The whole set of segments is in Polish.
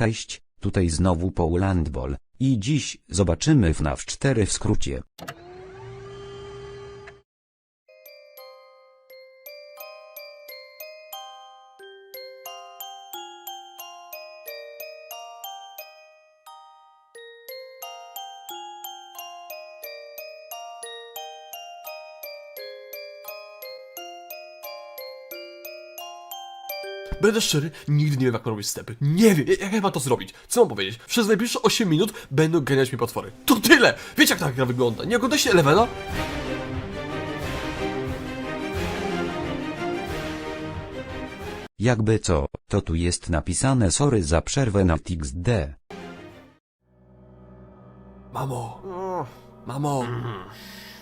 Cześć, tutaj znowu Paul Landball i dziś zobaczymy FNAF 4 w skrócie. Będę szczery, nigdy nie wiem jak robić stepy. Nie wiem, jak ja mam to zrobić. Co mam powiedzieć? Przez najbliższe 8 minut będą ganiać mi potwory. To tyle! Wiecie jak ta gra wygląda? Nie oglądacie Elevena? Jakby co, to tu jest napisane sorry za przerwę na TXD. Mamo. Mamo.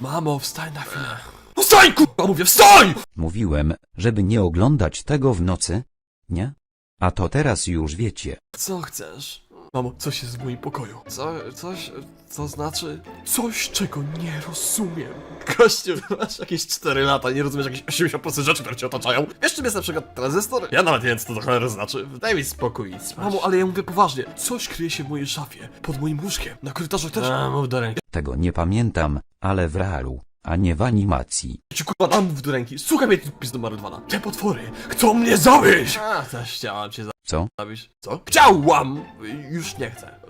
Mamo, wstań na chwilę. Wstań, kurwa, mówię, wstań! Mówiłem, żeby nie oglądać tego w nocy? Nie? A to teraz już wiecie. Co chcesz? Mamo, coś jest w moim pokoju. Co, coś, co znaczy? Coś, czego nie rozumiem. Gościu, masz jakieś 4 lata, nie rozumiesz jakieś 80% rzeczy, które cię otaczają. Wiesz czym jest na przykład tranzystor? Ja nawet nie wiem, co to cholerę znaczy. Daj mi spokój i spać. Mamo, ale ja mówię poważnie. Coś kryje się w mojej szafie, pod moim łóżkiem, na korytarzu też. A, mów do ręki. Tego nie pamiętam, ale w realu, a nie w animacji. Ci kurwa dam mów do ręki. Słuchaj mnie, tu pizdo marodowana. Te potwory chcą mnie zabić! A, też chciałam cię Co? zabić. Co? Chciałam! Już nie chcę.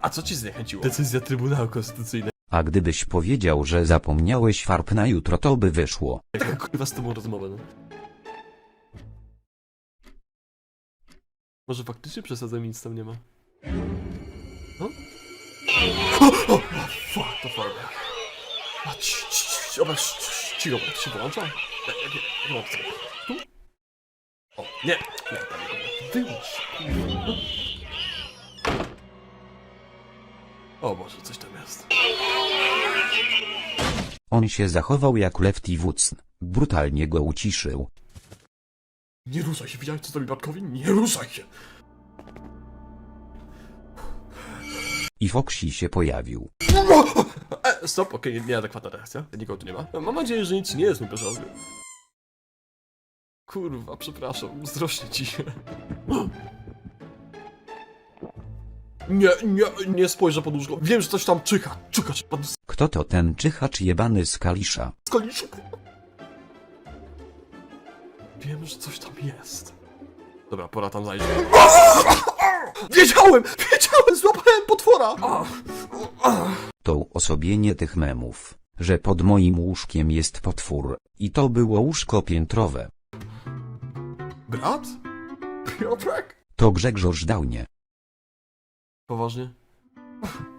A co ci zniechęciło? Decyzja Trybunału Konstytucyjnego. A gdybyś powiedział, że zapomniałeś farb na jutro to by wyszło. Taka kurwa z tobą rozmowa, no. Może faktycznie przesadzam i nic tam nie ma. No? O, o, o, fuck, to farba. A, ci, ci, ci, dobra, ci, ci, ci, dobra, to się wyłącza? Ja- ja- ja- ja mam to. Tu? O, nie, nie, tam nie, wyłącz. O Boże, coś tam jest. On się zachował jak Lefty Woods, brutalnie go uciszył. Nie ruszaj się, widziałeś co zrobił Bartkowi? Nie ruszaj się! I Foxy się pojawił. E, stop, okej, nieadekwatna reakcja. Nikogo tu nie ma. Mam nadzieję, że nic nie jest mi porządku. Kurwa, przepraszam, zrośnie ci się. Nie, nie, nie spojrzę pod łóżko. Wiem, że coś tam czyha. Się pan Kto to ten czyhacz jebany z Kalisza? skolisz. Wiem, że coś tam jest. Dobra, pora tam zajrzeć. Wiedziałem! Wiedziałem! Złapałem potwora! To uosobienie tych memów, że pod moim łóżkiem jest potwór, i to było łóżko piętrowe. Brat? Piotrek? To Grzegorz Dałnie. Poważnie?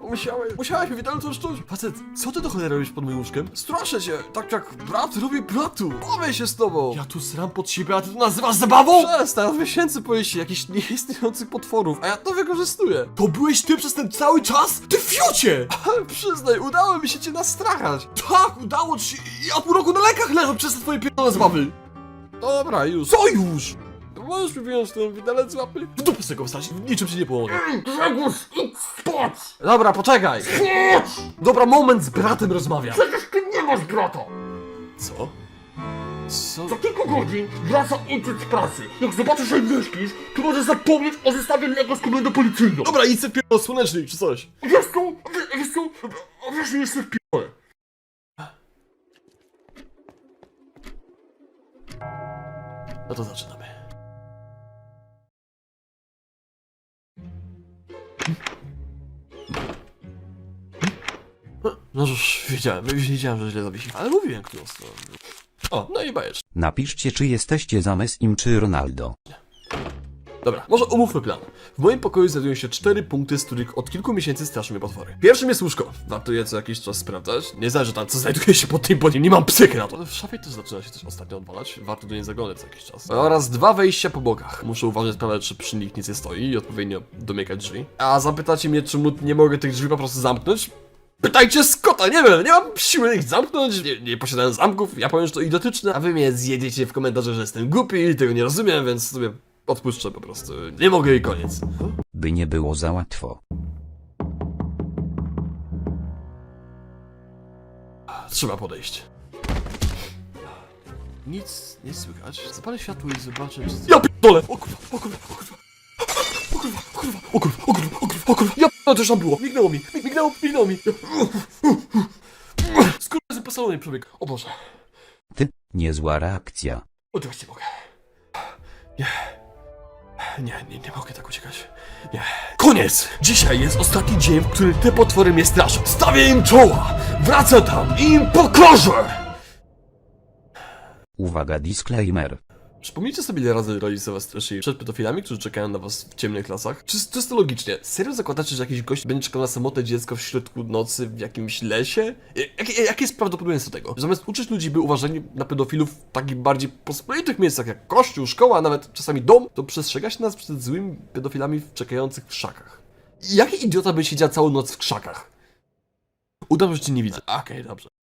Musiałeś, musiałeś mi widelcem szczuć. Facet, co ty do cholery robisz pod moim łóżkiem? Straszę cię, tak jak brat robi bratu. Bawię się z tobą. Ja tu sram pod siebie, a ty to nazywasz zabawą? Przestań, od miesięcy pojeść jakichś nieistniejących potworów, a ja to wykorzystuję. To byłeś ty przez ten cały czas? Ty fiucie! Ale przyznaj, udało mi się cię nastrachać. Tak, udało ci się. Ja pół roku na lekach leżę przez te twoje pierdolone zabawy. Dobra, już. Co już? Możesz mi wyjąć ten widelec z łapy? W dupę z tego wstać, niczym ci nie pomogę. Grzegorz, idź spać! Dobra, poczekaj! Spać! Dobra, moment z bratem rozmawia. Przecież ty nie masz brata! Co? Co? Za kilka godzin wraca ojciec z pracy. Jak zobaczysz, że nie śpisz, to możesz zapomnieć o zestawie Lego z komendą policyjną. Dobra, idź sobie pierdol słoneczny czy coś. Wiesz co? Wie- Wiesz co? Wiesz, że jestem w pi***le. No to zaczynamy. No już wiedziałem, wiedziałem, że źle zawiesi, ale mówiłem, kto to. O, no i bajecz. Napiszcie czy jesteście za Messim czy Ronaldo. Dobra, może omówmy plan. W moim pokoju znajdują się cztery punkty, z których od kilku miesięcy straszą mnie potwory. Pierwszym jest łóżko. Warto je co jakiś czas sprawdzać. Nie zależy tam, co znajduje się pod tym, bo nie, mam psychy na to. W szafie też zaczyna się coś ostatnio odwalać. Warto do niej zaglądać co jakiś czas. Oraz dwa wejścia po bokach. Muszę uważać, sprawdzać, czy przy nich nic nie stoi i odpowiednio domykać drzwi. A zapytacie mnie, czemu nie mogę tych drzwi po prostu zamknąć? Pytajcie Scotta, nie wiem, nie mam siły ich zamknąć, nie, nie posiadałem zamków, ja powiem, że to idiotyczne, a wy mnie zjedziecie w komentarze, że jestem głupi i tego nie rozumiem, więc sobie odpuszczę po prostu. Nie mogę i koniec. By nie było za łatwo. Trzeba podejść. Nic nie słychać. Zapalę światło i zobaczę, czy... Ja pierdolę! O kurwa, o kurwa, o kurwa. O kurwa, o kurwa. o kurwa, o kurwa, o kurwa, o kurwa. Ja p***a, też tam było. Mignęło mi, mig- mignęło, mignęło mi. Skurwa, po salonie przebieg. O Boże. Ty, niezła reakcja. Nie mogę. Nie. Nie, nie, nie mogę tak uciekać. Nie. Koniec! Dzisiaj jest ostatni dzień, w którym te potwory mnie straszą. Stawię im czoła! Wracę tam i im pokorzę! Uwaga disclaimer. Przypomnijcie sobie, ile razy rodzice was straszyli przed pedofilami, którzy czekają na was w ciemnych lasach? Czy czysto logicznie, serio zakładacie, że jakiś gość będzie czekał na samotne dziecko w środku nocy w jakimś lesie? Jakie, jakie jest prawdopodobieństwo tego? Zamiast uczyć ludzi, by uważali na pedofilów w takich bardziej pospolitych miejscach jak kościół, szkoła, a nawet czasami dom, to przestrzega się nas przed złymi pedofilami czekających w krzakach. Jaki idiota by siedział całą noc w krzakach? Udam, że cię nie widzę. Okej, dobrze.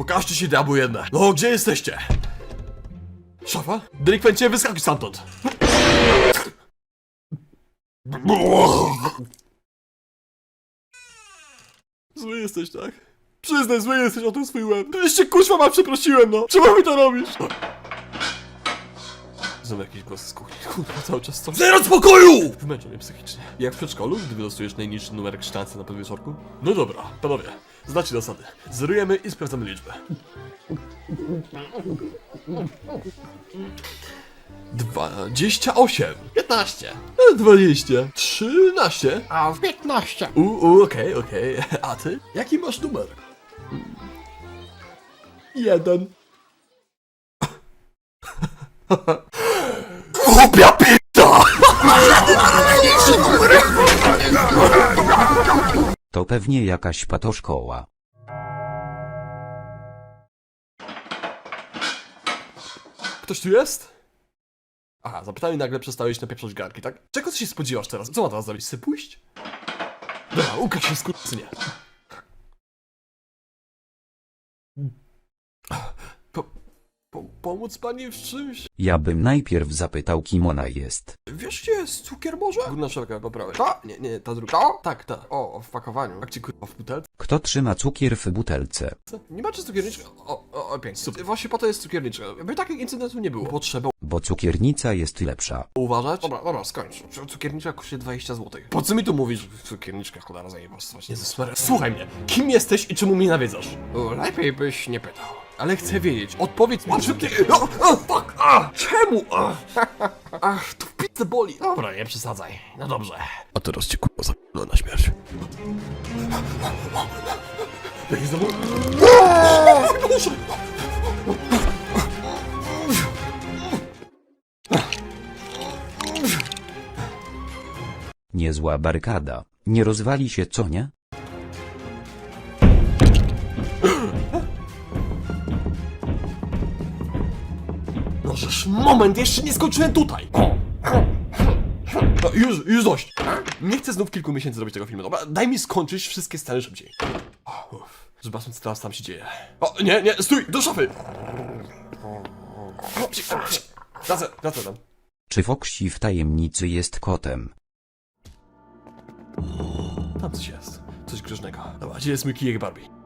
Pokażcie się diabłu jedne. No, gdzie jesteście? Szafa? Delikwencie, wyskakuj stamtąd. Zły jesteś, tak? Przyznaj, zły jesteś o ten swój łeb. Cię kuźwa ma przeprosiłem, no. Czemu mi to robisz? Znowu jakiś głos z kuchni. Kurwa, cały czas co? Zero spokoju! Wymęczą mnie psychicznie. Jak w przedszkolu, gdy wylosujesz najniższy numerek sztancy na podwieczorku? No dobra, panowie, znacie zasady. Zerujemy i sprawdzamy liczbę. Dwadzieścia osiem. Piętnaście. Dwadzieścia. Trzynaście. A w 15. U, u, okej, okej. A ty? Jaki masz numer? Jeden. Głupia p***a! To pewnie jakaś patoszkoła. Ktoś tu jest? Aha, zapytałem i nagle przestałeś napieprzać garki, tak? Czego ty się spodziewasz teraz? Co ma teraz zrobić? Pójść? Dobra, ukaż się skurczynie. Po, po, pomóc pani w czymś? Ja bym najpierw zapytał kim ona jest. Wiesz gdzie jest cukier może? Górna szeroka, po prawej. Ta? Nie, nie, ta druga. Ta? Tak, ta. O, w pakowaniu. Jak ci kurwa w butelce? Kto trzyma cukier w butelce? Nie macie cukierniczka? O, o, o, pięknie. Super. Właśnie po to jest cukierniczka. By takich incydentów nie było. Potrzeba Bo cukiernica jest lepsza. uważać. Dobra, dobra, skończ. Cukierniczka kosztuje 20 zł. Po co mi tu mówisz? Cukierniczka, cholera, zajebostwać. Jezus Maria. Słuchaj mnie. Kim jesteś i czemu mnie nawiedzasz? O, lepiej byś nie pytał. Ale chcę wiedzieć. Odpowiedz mi, czy ty... O, o, fuck! A, czemu? A, Ach, to w pizzę boli. Dobra, nie przesadzaj. No dobrze. A teraz cię kurwa za na śmierć. Jak znowu... Boże! Niezła barykada. Nie rozwali się co nie? Możesz, moment, jeszcze nie skończyłem tutaj! No, już, już dość! Nie chcę znów kilku miesięcy robić tego filmu, dobra? Daj mi skończyć wszystkie sceny szybciej. Uff. Zobaczmy, co teraz tam się dzieje. O, nie, nie, stój, do szafy! Wracaj, wracaj tam. Czy Foxy w tajemnicy jest kotem? Tam coś jest. Coś groźnego. Dobra, gdzie jest mój kijek Barbie?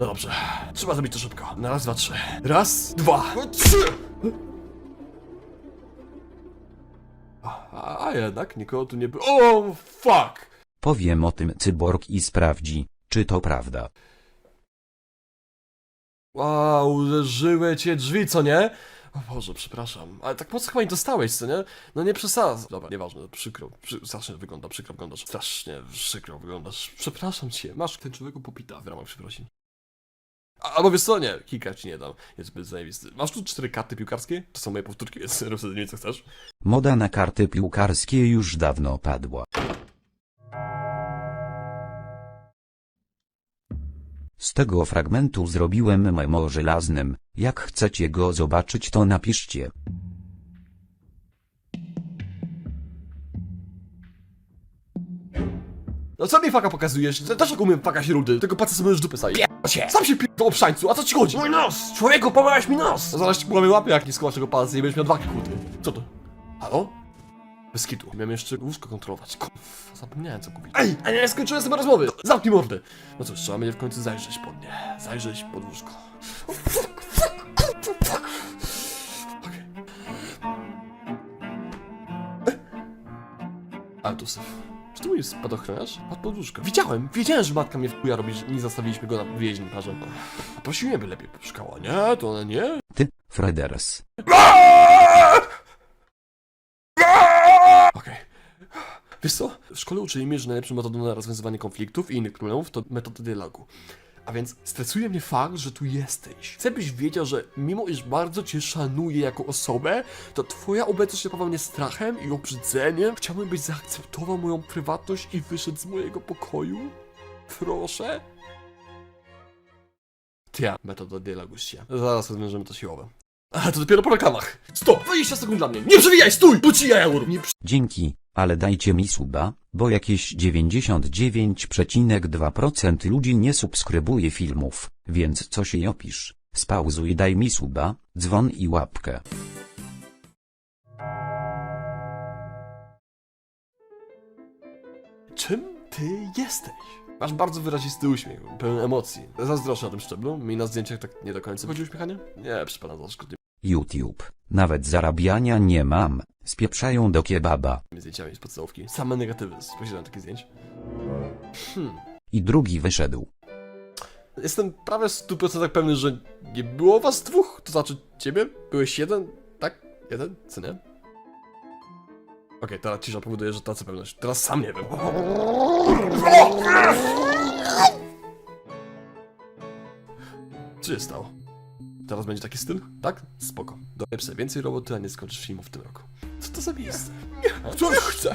No dobrze. Trzeba zrobić to szybko. Na raz, dwa, trzy. Raz, dwa, trzy! A, a, a jednak nikogo tu nie było. O, fuck! Powiem o tym cyborg i sprawdzi, czy to prawda. Wow, uderzyły cię drzwi, co nie? O Boże, przepraszam. Ale tak mocno chyba nie dostałeś, co nie? No nie przesadzaj. Dobra, nieważne, przykro. Przy, strasznie wygląda, przykro wyglądasz. Strasznie przykro wyglądasz. Przepraszam cię. Masz ten człowieku popita w ramach przeprosin. Albo wiesz co, nie, kilka ci nie dam. Jest zbyt zajebisty. Masz tu cztery karty piłkarskie? To są moje powtórki, więc rób co chcesz. Moda na karty piłkarskie już dawno padła. Z tego fragmentu zrobiłem memo żelaznym. Jak chcecie go zobaczyć to napiszcie. No co mi faka pokazujesz? Też jak umiem fakać rudy, tylko patrzę sobie już dupy staje. się! Sam się p***ł obszańcu, a co ci chodzi? Mój nos! Człowieku, połamałeś mi nos! No zaraz ci połamię łapy, jak nie skołasz tego palca i będziesz miał dwa kłuty. Co to? Halo? Bez kitu. Miałem jeszcze łóżko kontrolować. Kurwa, zapomniałem co kupić. Ej, a nie skończyłem sobie rozmowy. Zamknij mordę. No cóż, trzeba będzie w końcu zajrzeć pod nie. Zajrzeć pod łóżko. Okej. E? Ale to syf. Czy to mój spadochroniarz? Pod łóżko. Widziałem, wiedziałem, że matka mnie w chuja robi, że nie zostawiliśmy go na więźni parze. Prosiłem, by lepiej poszukała. Nie, to ona nie. Ty, Freders. Okej. Wiesz co? W szkole uczyli mnie, że najlepszą metodą na rozwiązywanie konfliktów i innych problemów to metoda dialogu. A więc stresuje mnie fakt, że tu jesteś. Chcę, byś wiedział, że mimo iż bardzo cię szanuję jako osobę, to twoja obecność napawa mnie strachem i obrzydzeniem. Chciałbym, byś zaakceptował moją prywatność i wyszedł z mojego pokoju. Proszę. Tia, metoda dialogu się. Zaraz rozwiążemy to siłowe. A to dopiero po reklamach. Stop! 20 sekund dla mnie. Nie przewijaj, stój! Bo ci jaja urwę. Nie Dzięki, ale dajcie mi suba, bo jakieś 99,2% ludzi nie subskrybuje filmów, więc coś jej opisz. Spauzuj daj mi suba, dzwon i łapkę. Czym ty jesteś? Masz bardzo wyrazisty uśmiech, pełen emocji. Zazdroszczę na tym szczeblu. Mi na zdjęciach tak nie do końca chodzi uśmiechanie? Nie, przypadam za szkodliwymi YouTube. Nawet zarabiania nie mam, spieprzają do kebaba. zdjęciami z podstawówki. Same negatywy z posiadania takich zdjęć. I drugi wyszedł. Jestem prawie w 100% pewny, że nie było was dwóch. To znaczy ciebie? Byłeś jeden? Tak? Jeden? Co nie? Okej, teraz cisza powoduje, że tracę pewność. Teraz sam nie wiem. Co się stało? Teraz będzie taki styl? Tak? Spoko. Dolepsę więcej roboty, a nie skończysz filmu w tym roku. Co to za miejsce? Nie, co nie chcę!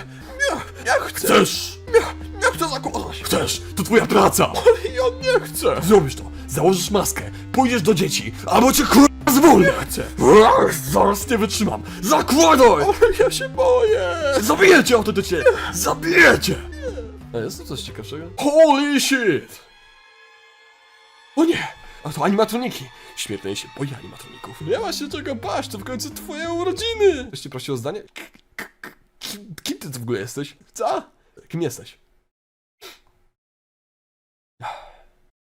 Nie, nie chcę! Chcesz! Nie, nie chcę zakładać! Chcesz! To twoja praca! Ale ja nie chcę! Zrobisz to! Założysz maskę, pójdziesz do dzieci, albo cię kurwa zwolnię! Chcę! Ach, Zaraz nie wytrzymam! Zakładaj! Ale ja się boję! Zabijecie o to do ciebie! Zabijecie! A jest to coś ciekawszego? Holy shit! O nie! A to animatroniki! Śmiertelnie się boję animatroników. Nie ma się czego bać, to w końcu twoje urodziny! Ktoś cię prosił o zdanie? K- k- k- Kim, ty w ogóle jesteś? Co? Kim jesteś?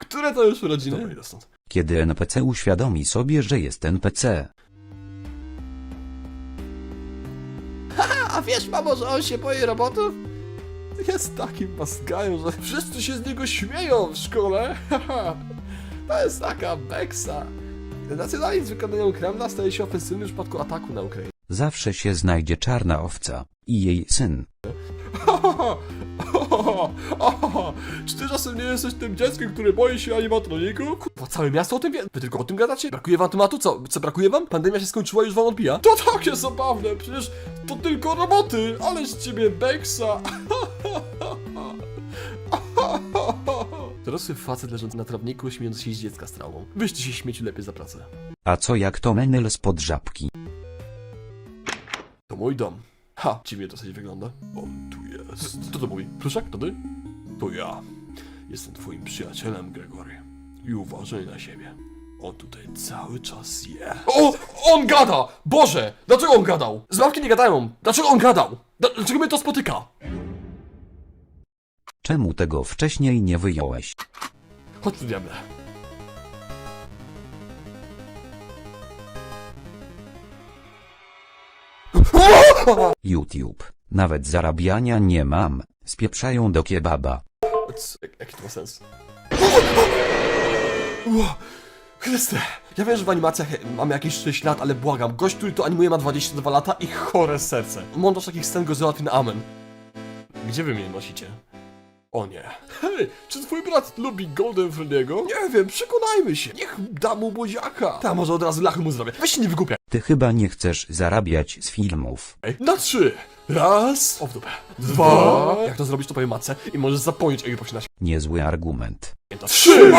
Które to już urodziny? Dobra, idę stąd. Kiedy NPC uświadomi sobie, że jest NPC. A wiesz, mamo, że on się boi robotów? Jest takim mazgają, że wszyscy się z niego śmieją w szkole. To jest taka beksa. Nacjonalizm z wykonaniem Kremla staje się ofensywny w przypadku ataku na Ukrainę. Zawsze się znajdzie czarna owca. I jej syn. Czy ty czasem nie jesteś tym dzieckiem, które boi się animatroniku? Kurwa, całe miasto o tym wie. Wy tylko o tym gadacie? Brakuje wam tematu? Co? Co brakuje wam? Pandemia się skończyła i już wam odbija? To takie zabawne, przecież to tylko roboty, ale z ciebie beksa. Dorosły facet leżący na trawniku, śmiejąc się z dziecka z traumą. Wyście się śmieci lepiej za pracę. A co jak to menel spod żabki? To mój dom. Ha, dziwnie to coś wygląda. On tu jest. Kto to mówi? Pruszak, to ty? To ja. Jestem twoim przyjacielem, Gregory. I uważaj na siebie. On tutaj cały czas je. O! On gada! Boże! Dlaczego on gadał? Zabawki nie gadają! Dlaczego on gadał? Dl- Dlaczego mnie to spotyka? Czemu tego wcześniej nie wyjąłeś? Chodź tu, diable. YouTube. Nawet zarabiania nie mam, spieprzają do kebaba. C- jak- Jaki to ma sens? Ło, Chryste! Ja wiem, że w animacjach mamy jakieś 6 lat, ale błagam, gość, który to animuje ma 22 lata i chore serce. Montaż takich scen go załatwi na amen. Gdzie wy mnie nosicie? O nie. Hej, czy twój brat lubi Golden Freddy'ego? Nie wiem, przekonajmy się. Niech da mu buziaka. Ta, może od razu lachy mu zrobię. Weź się nie wygłupiaj. Ty chyba nie chcesz zarabiać z filmów. Na trzy. Raz. O w dupę. Dwa. Jak to zrobisz, to powiem matce i możesz zapomnieć o jej na Niezły argument. Trzy!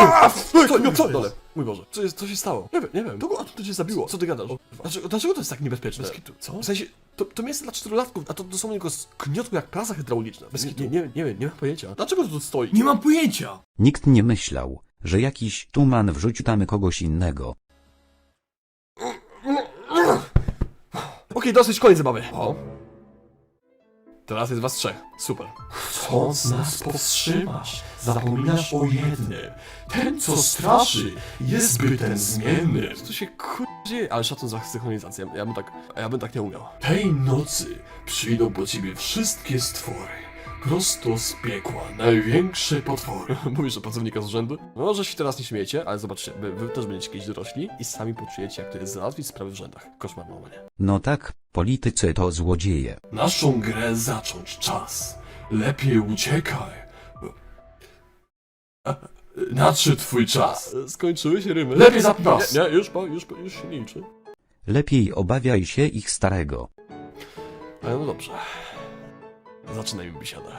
Co, no, co jest? Mój Boże, co, jest, co się stało? Nie wiem, nie wiem. To, a to cię zabiło. Co ty gadasz? Dlaczego, dlaczego to jest tak niebezpieczne? Bez kitu. Co? W sensie, to, to miejsce dla czterolatków, a to dosłownie go zgniotło jak prasa hydrauliczna. Bez kitu. Nie, nie, nie wiem, nie mam pojęcia. Dlaczego to tu stoi? Nie mam pojęcia! Nikt nie myślał, że jakiś tuman wrzucił tam kogoś innego. Okej, dosyć, koniec zabawy. O. Teraz jest was trzech. Super. Chcąc nas powstrzymać, zapominasz o jednym. Ten, co straszy, jest zbyt zmienny. Co tu się kurdzie? Ale szacun za synchronizację. Ja bym tak, ja bym tak nie umiał. Tej nocy przyjdą po ciebie wszystkie stwory. Prosto z piekła, największe potwory. Mówisz o pracownika z urzędu? No, może się teraz nie śmiejecie, ale zobaczcie, wy, wy też będziecie kiedyś dorośli i sami poczujecie, jak to jest załatwić sprawy w rzędach. Koszmar normalnie. No tak, politycy to złodzieje. Naszą grę zacząć czas. Lepiej uciekaj. Nadszedł twój czas. E, Skończyły się rymy. Lepiej pas. Nie, nie, już po, już po, już się liczy. Lepiej obawiaj się ich starego. Ale no dobrze. Zaczynajmy bisiadę.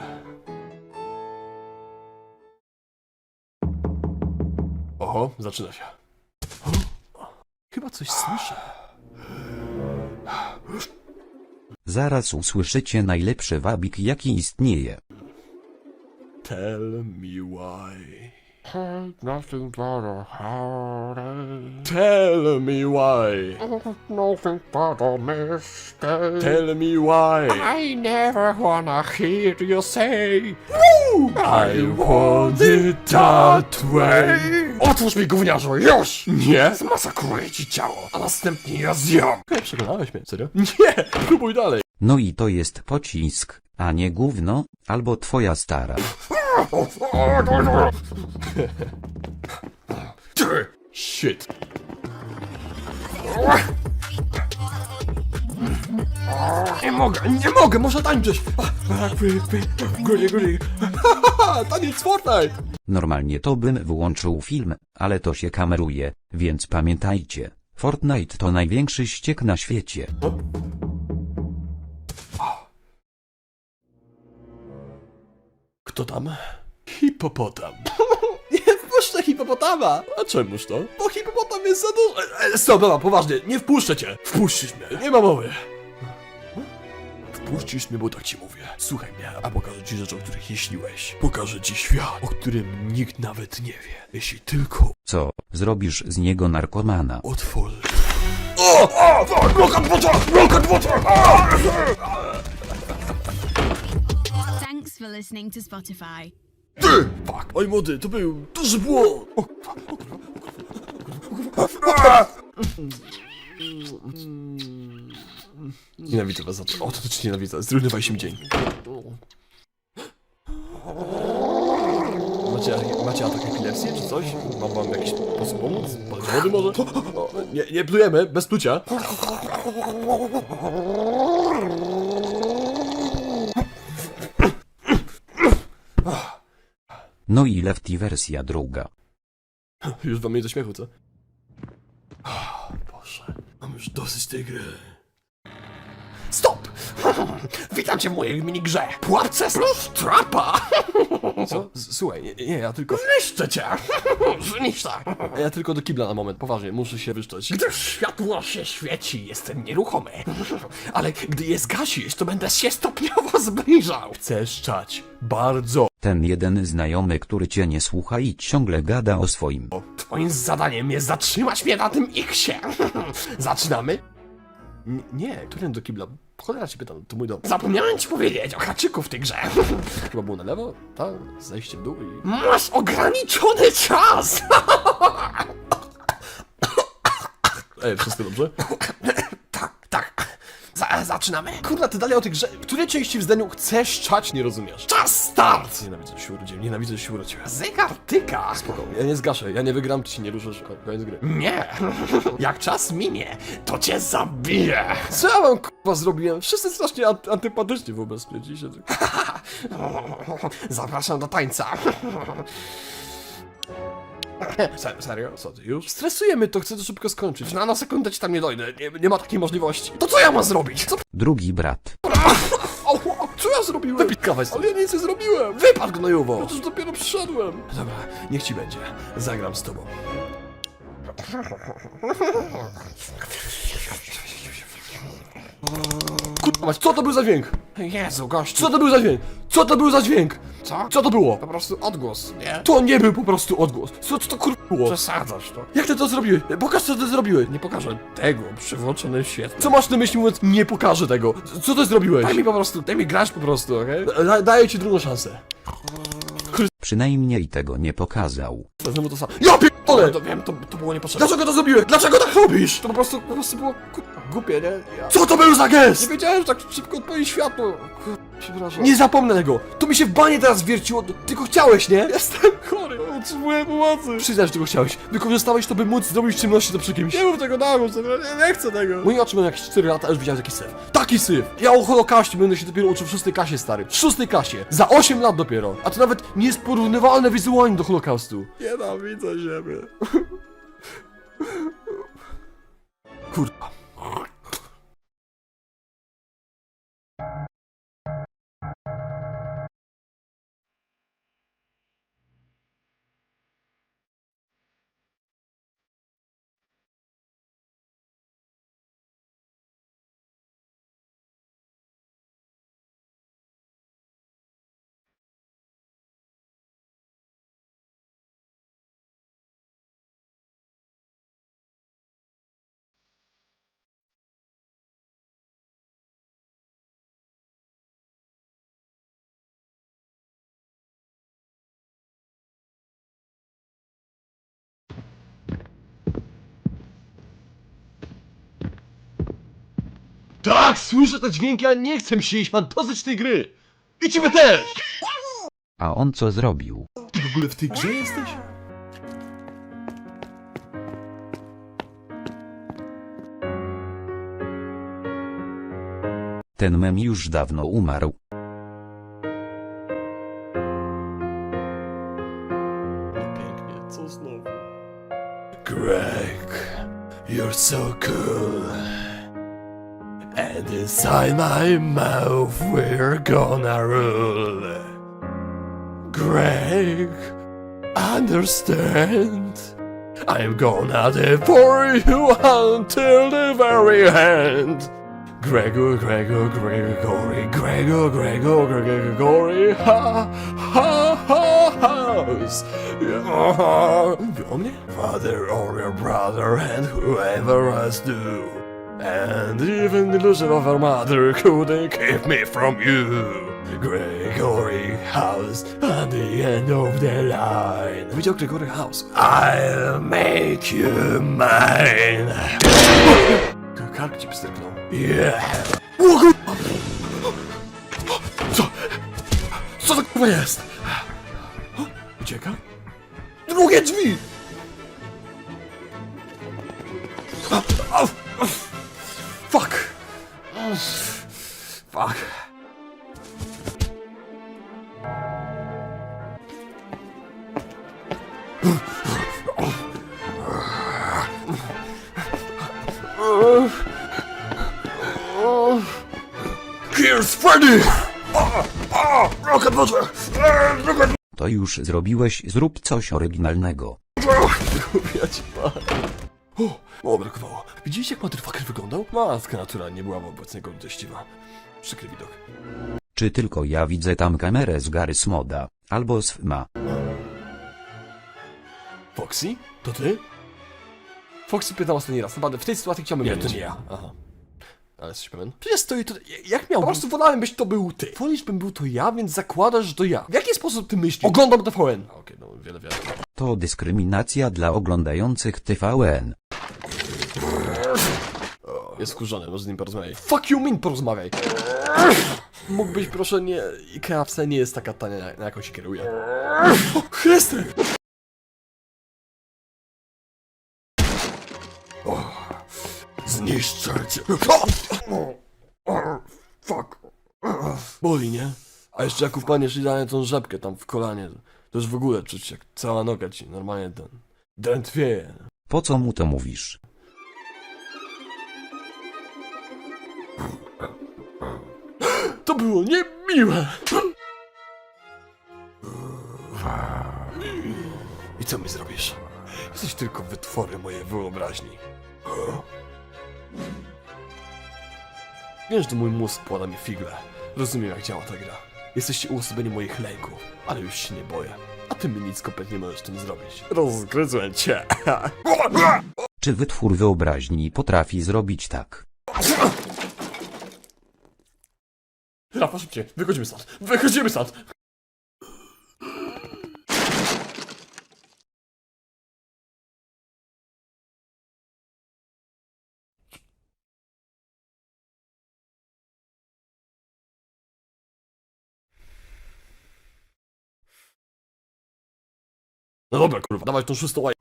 Oho, zaczyna się. Chyba coś słyszę. Zaraz usłyszycie najlepszy wabik jaki istnieje. Tell me why. Nothing but a heartache. Tell me why. Nothing but a mistake. Tell me why. I never wanna hear you say. I want it that way. Otwórz mi gówniarzu, już! Nie? Zmasakruję ci ciało, a następnie ja zjem. Okej, przekonałeś mnie, serio? Nie! Próbuj dalej! No i to jest pocisk, a nie gówno, albo twoja stara. Shit! Nie mogę, nie mogę, muszę tańczyć! Góry, góry! Taniec Fortnite! Normalnie to bym wyłączył film, ale to się kameruje, więc pamiętajcie. Fortnite to największy ściek na świecie. Kto tam? Hipopotam. Nie wpuszczę hipopotama! A czemuż to? Bo hipopotam jest za duży. E, e, Stop, dobra, poważnie, nie wpuszczę cię! Wpuścisz mnie, nie ma mowy! Wpuścisz mnie, bo tak ci mówię. Słuchaj mnie, a pokażę ci rzeczy, o których nie śniłeś. Pokażę ci świat, o którym nikt nawet nie wie. Jeśli tylko Co, zrobisz z niego narkomana? otworzysz... O! O! Blokat włącza! Blokat włącza! For listening to Spotify. Ty! Fuck! Oj młody, to był duży błąd! Nienawidzę was za to. O, to też nienawidzę. Zrujnowaliście mi dzień. Macie, macie atak epilepsji czy coś? Mam wam jakiś sposób pomóc? Wody może? O, nie, nie plujemy, bez plucia. No i lefty wersja druga. Już wam nie do śmiechu, co? Ah, Boże, mam już dosyć tej gry. Stop! Witam cię w mojej minigrze. Pułapce plus trapa. Co? Słuchaj, nie, nie, ja tylko... Niszczę cię. Zniszczę. Ja tylko do kibla na moment, poważnie, muszę się wyszczeć. Gdy światło się świeci, jestem nieruchomy. Ale gdy je zgasisz, to będę się stopniowo zbliżał. Chcę szczać. Bardzo. Ten jeden znajomy, który cię nie słucha i ciągle gada o swoim. Twoim zadaniem jest zatrzymać mnie na tym X-ie. Zaczynamy? N- nie, którym do kibla? Cholera ci pytam, to mój dom. Zapomniałem ci powiedzieć o haczyku w tej grze. Chyba było na lewo? Tak, zejście w dół i... Masz ograniczony czas. Ej, wszystko dobrze? Za zaczynamy? Kurna, ty dalej o tej grze... W której części w zdaniu chcesz szczać, nie rozumiesz? Czas start! Nienawidzę, że się urodziłem, nienawidzę, że się urodziłem. Zegar tyka. Spoko, ja nie zgaszę, ja nie wygram, ty się nie ruszasz, Ko- koniec gry. Nie. Jak czas minie, to cię zabiję. Co ja wam k***a zrobiłem? Wszyscy strasznie an- antypatyczni wobec mnie dzisiaj. Zapraszam do tańca. Se serio? Co ty już? Stresujemy to, chcę to szybko skończyć. W nanosekundę ci tam nie dojdę. Nie, nie ma takiej możliwości. To co ja mam zrobić? Co? Drugi brat. O, o, co ja zrobiłem? Wypij kawę Ale ja nic nie zrobiłem! Wypad gnojowo. Przecież dopiero przyszedłem! Dobra, niech ci będzie. Zagram z tobą. Kurwa, mać, co to był za dźwięk? Jezu, gościu. Co to był za dźwięk? Co to był za dźwięk? Co? Co to było? Po prostu odgłos, nie? To nie był po prostu odgłos. Co, co to kur... było? Przesadzasz to. Jak ty to zrobiłeś? Pokaż co ty zrobiłeś. Nie pokażę tego przy włączonym świetle. Co masz na myśli mówiąc nie pokażę tego? Co ty zrobiłeś? Daj mi po prostu, daj mi grać po prostu, okej? Da, daję ci drugą szansę. Przynajmniej tego nie pokazał. To Znowu to samo. Ja pierdolę! To wiem, to, to było niepotrzebne. Dlaczego to zrobiłeś? Dlaczego tak robisz? To po prostu, po prostu było kur... głupie, nie? Ja... Co to był za Nie gest? wiedziałem, że tak szybko odpali światło. Kur... Przepraszam. Nie zapomnę tego. To mi się w banie teraz wierciło. Tylko chciałeś, nie? jestem chory, potrzebuję pomocy. Przyznaj, że tego chciałeś. Wykorzystałeś to, by móc zrobić czynności przy kimś. Nie mów tego na głos, nie, nie chcę tego. Moje oczy mają jakieś 4 lata, a już widziałem taki syf. Taki syf! Ja o Holokauście będę się dopiero uczył w szóstej klasie, stary. W szóstej klasie. Za 8 lat dopiero. A to nawet nie jest porównywalne wizualnie do Holokaustu. Nienawidzę siebie. Kurwa. Tak, słyszę te dźwięki, ale nie chcę się iść, mam dosyć tej gry. I ciebie też! A on co zrobił? Ty w ogóle w tej grze jesteś? Ten mem już dawno umarł. Pięknie, co znowu? Greg, you're so cool. Inside my mouth we're gonna rule. Greg, understand? I'm gonna devour you until the very end. Gregor, oh, Gregor, oh, Gregory, oh, Gregor, Gregor, Gregory, ha, ha, ha, house. Yeah. O mnie? Father or your brother and whoever else do. And even the illusion of our mother couldn't keep me from you. Gregory House at the end of the line. Powiedział Gregory House. I'll make you mine. Kark ci pstryknął. Yeah. Co? Co to kurwa jest? Ucieka? Drugie drzwi! A, a, a, Fuck! Fuck. Here's Freddy! Rocket Butler! Rocket To już zrobiłeś, zrób coś oryginalnego. O, mało brakowało. Widzieliście jak motherfucker wyglądał? Matka naturalnie była wobec niego litościwa. Przykry widok. Czy tylko ja widzę tam kamerę z Gary Smoda, albo z FMA? Foxy? To ty? Foxy pytał ostatni raz, naprawdę, w tej sytuacji chciałbym Nie, wiedzieć. to nie ja. Aha. Ale jesteś pewien? Przecież stoi to... Jak miał? Po prostu wolałem, byś to był ty. Wolisz, bym był to ja, więc zakładasz, że to ja. W jaki sposób ty myślisz? Oglądam TVN. Okej, no wiele wiele. To dyskryminacja dla oglądających TVN. Jest skurzony, może z nim porozmawiaj. Fuck you mean porozmawiaj. Mógłbyś proszę nie... Ikea wcale nie jest taka tania, na, na jaką się kieruje. O, Chryste! O, Zniszczę cię. Fuck. Boli, nie? A jeszcze jak upaniesz idealnie tą rzepkę tam w kolanie, to już w ogóle czuć jak cała noga ci normalnie ten... drętwieje. Po co mu to mówisz? To było niemiłe! I co mi zrobisz? Jesteś tylko wytworem mojej wyobraźni. Wiesz, że mój mózg płada mi figle. Rozumiem, jak działa ta gra. Jesteście uosobieniem moich lęków, ale już się nie boję. A ty mi nic kompletnie możesz tym zrobić. Rozgryzłem cię. Czy wytwór wyobraźni potrafi zrobić tak? Rafa, szybciej, wychodzimy stąd. Wychodzimy stąd. No dobra, kurwa, dawaj tą szóstą łaj...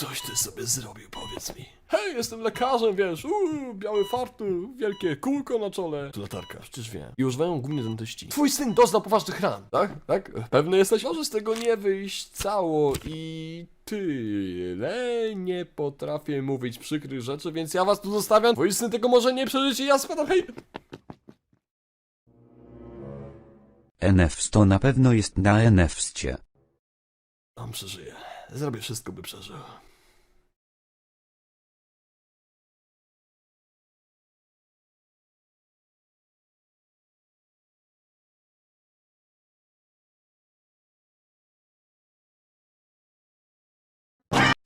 Coś ty sobie zrobił, powiedz mi. Hej, jestem lekarzem, wiesz, uuu, biały fartu, wielkie kółko na czole. To latarka, przecież wiem. I używają głównie dentyści. Twój syn doznał poważnych ran, tak? Tak? Pewny jesteś? Może z tego nie wyjść cało i tyle. Nie potrafię mówić przykrych rzeczy, więc ja was tu zostawiam. Twój syn tego może nie przeżyć i ja spadam, hej! NF100 na pewno jest na NF-ście. On przeżyje. Zrobię wszystko, by przeżył.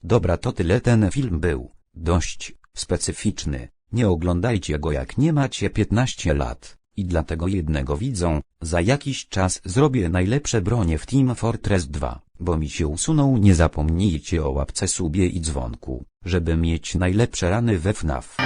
Dobra to tyle ten film był. Dość specyficzny. Nie oglądajcie go jak nie macie 15 lat. I dlatego jednego widzą, za jakiś czas zrobię najlepsze bronie w Team Fortress 2, bo mi się usunął nie zapomnijcie o łapce subie i dzwonku, żeby mieć najlepsze rany we FNAF.